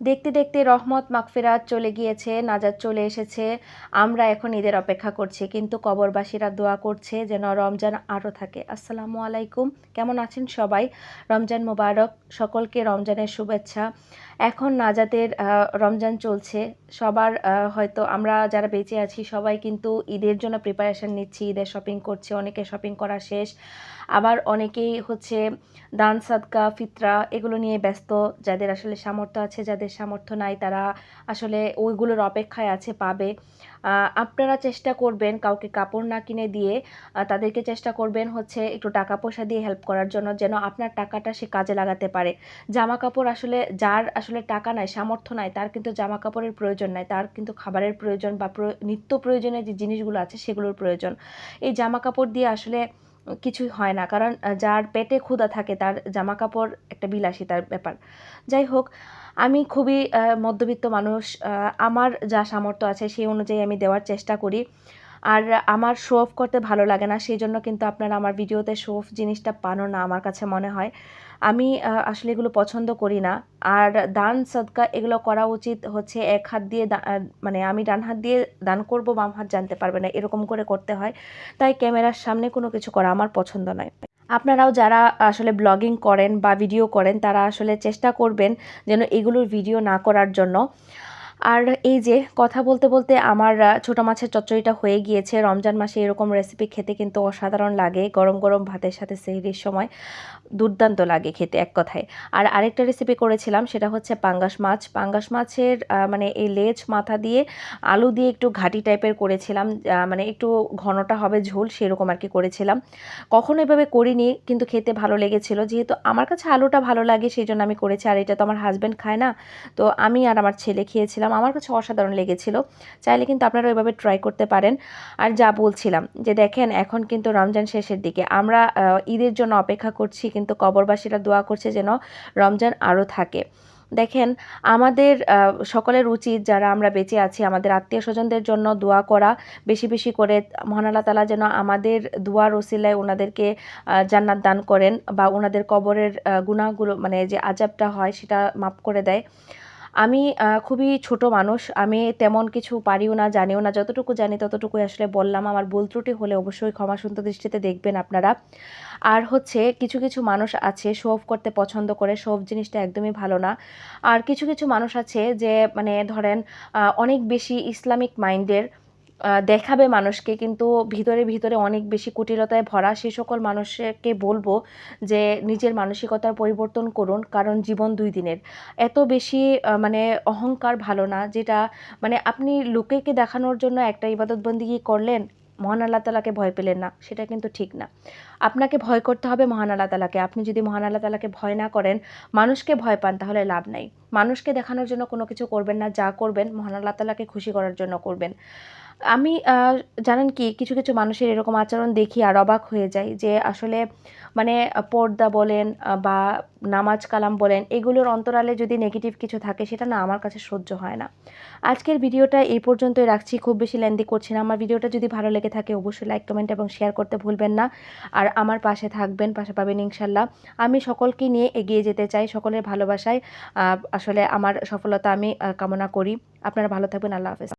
দেখতে দেখতে রহমত মাগফিরাত চলে গিয়েছে, নাজাত চলে এসেছে। আমরা এখন ঈদের অপেক্ষা করছি, কিন্তু কবরবাসীরা দোয়া করছে যেন রমজান আরও থাকে। আসসালামু আলাইকুম, কেমন আছেন সবাই? রমজান মোবারক, সকলকে রমজানের শুভেচ্ছা। এখন নাজাতের রমজান চলছে। সবার হয়তো আমরা যারা বেঁচে আছি সবাই কিন্তু ঈদের জন্য প্রিপারেশন নিচ্ছি, ঈদের শপিং করছি অনেকে শপিং করা শেষ। আবার অনেকেই হচ্ছে দান, সাদকা, ফিতরা, এগুলো নিয়ে ব্যস্ত, যাদের আসলে সামর্থ্য আছে, যাদের সামর্থ্য নাই, তারা আসলে ওইগুলোর অপেক্ষায় আছে, পাবে। আপনারা চেষ্টা করবেন কাউকে কাপড় না কিনে দিয়ে তাদেরকে চেষ্টা করবেন হচ্ছে একটু টাকা পয়সা দিয়ে হেল্প করার জন্য যেন আপনার টাকাটা সে কাজে লাগাতে পারে। জামা কাপড় আসলে যার আসলে টাকা নাই, সামর্থ্য নাই, তার কিন্তু জামা কাপড়ের প্রয়োজন নাই, তার কিন্তু খাবারের প্রয়োজন বা নিত্য প্রয়োজনীয় যে জিনিসগুলো আছে সেগুলোর প্রয়োজন। এই জামা কাপড় দিয়ে আসলে কিছুই হয় না। কারণ যার পেটে ক্ষুধা থাকে, তার জামা কাপড় একটা বিলাসিতার ব্যাপার। যাই হোক, আমি খুবই মধ্যবিত্ত মানুষ আমার যা সামর্থ্য আছে সেই অনুযায়ী আমি দেওয়ার চেষ্টা করি। আর আমার শো অফ করতে ভালো লাগে না সেই জন্য কিন্তু আপনারা আমার ভিডিওতে শো অফ জিনিসটা পানো না আমার কাছে মনে হয়। আমি আসলে এগুলো পছন্দ করি না। আর দান, সদকা এগুলো করা উচিত হচ্ছে এক হাত দিয়ে মানে আমি ডান হাত দিয়ে দান করব, বাম হাত জানতে পারবে না, এরকম করে করতে হয়। তাই ক্যামেরার সামনে কোনো কিছু করা আমার পছন্দ নয়। আপনারাও যারা আসলে ব্লগিং করেন বা ভিডিও করেন, তারা আসলে চেষ্টা করবেন যেন এগুলোর ভিডিও না করার জন্য। আর এই যে কথা বলতে বলতে আমার ছোটো মাছের চচ্চড়িটা হয়ে গিয়েছে। রমজান মাসে এরকম রেসিপি খেতে কিন্তু অসাধারণ লাগে। গরম গরম ভাতের সাথে সেহরির সময় দুর্দান্ত লাগে খেতে এক কথায়। আর আরেকটা রেসিপি করেছিলাম, সেটা হচ্ছে পাঙ্গাস মাছ। পাঙ্গাস মাছের মানে এই লেজ মাথা দিয়ে আলু দিয়ে একটু ঘাটি টাইপের করেছিলাম। মানে একটু ঘনটা হবে ঝোল, সেরকম আর কি করেছিলাম। কখনো এভাবে করিনি, কিন্তু খেতে ভালো লেগেছিল। যেহেতু আমার কাছে আলুটা ভালো লাগে, সেই জন্য আমি করেছি। আর এটা তো আমার হাজব্যান্ড খায় না, তো আমি আর আমার ছেলে খেয়েছিলাম। আমার কাছে অসাধারণ লেগেছিল। চাইলে কিন্তু আপনারা ওইভাবে ট্রাই করতে পারেন। আর যা বলছিলাম, যে দেখেন, এখন কিন্তু রমজান শেষের দিকে। আমরা ঈদের জন্য অপেক্ষা করছি, কিন্তু কবরবাসীরা দোয়া করছে যেন রমজান আরও থাকে। দেখেন, আমাদের সকলের উচিত যারা আমরা বেঁচে আছি, আমাদের আত্মীয় স্বজনদের জন্য দোয়া করা, বেশি বেশি করে মহান আল্লাহ তালা যেন আমাদের দোয়ার ওসিলায় ওনাদেরকে জান্নাত দান করেন বা ওনাদের কবরের গুনাহগুলো মানে যে আজাবটা হয়, সেটা মাফ করে দেয়। আমি খুবই ছোট মানুষ, আমি তেমন কিছু পারিও না, জানিও না, যতটুকু জানি ততটুকু আসলে বললাম। আমার ভুল ত্রুটি হলে অবশ্যই ক্ষমা সুন্দর দৃষ্টিতে দেখবেন আপনারা। আর হচ্ছে, কিছু কিছু মানুষ আছে শোভ করতে পছন্দ করে শোভ জিনিসটা একদমই ভালো না। আর কিছু কিছু মানুষ আছে যে মানে ধরেন অনেক বেশি ইসলামিক মাইন্ডের দেখাবে মানুষকে, কিন্তু ভিতরে ভিতরে অনেক বেশি কুটিলতায় ভরা সেই সকল মানুষকে বলব যে নিজের মানসিকতার পরিবর্তন করুন, কারণ জীবন দুই দিনের। এত বেশি মানে অহংকার ভালো না, যেটা মানে আপনি লোকেকে দেখানোর জন্য একটা ইবাদতবন্দিগি করলেন? মহান আল্লাহ তালাকে ভয় পেলেন না, সেটা কিন্তু ঠিক না। আপনাকে ভয় করতে হবে মহান আল্লাহ তালাকে আপনি যদি মহান আল্লাহ তালাকে ভয় না করেন, মানুষকে ভয় পান, তাহলে লাভ নাই। মানুষকে দেখানোর জন্য কোনো কিছু করবেন না, যা করবেন, মহান আল্লাহ তালাকে খুশি করার জন্য করবেন। আমি জানেন কি, কিছু কিছু মানুষের এরকম আচরণ দেখি আর অবাক হয়ে যাই যে আসলে মানে পর্দা বলেন বা নামাজ কালাম বলেন, এগুলোর অন্তরালে যদি নেগেটিভ কিছু থাকে, সেটা না আমার কাছে সহ্য হয় না। আজকের ভিডিওটা এই পর্যন্তই রাখছি, খুব বেশি লেন্দি করছি না। আমার ভিডিওটা যদি ভালো লেগে থাকে, অবশ্যই লাইক কমেন্ট এবং শেয়ার করতে ভুলবেন না। আর আমার পাশে থাকবেন, পাশে পাবেন ইনশাল্লাহ। আমি সকলকে নিয়ে এগিয়ে যেতে চাই, সকলের ভালোবাসায়। আসলে আমার সফলতা আমি কামনা করি। আপনারা ভালো থাকবেন, আল্লাহ হাফেজ।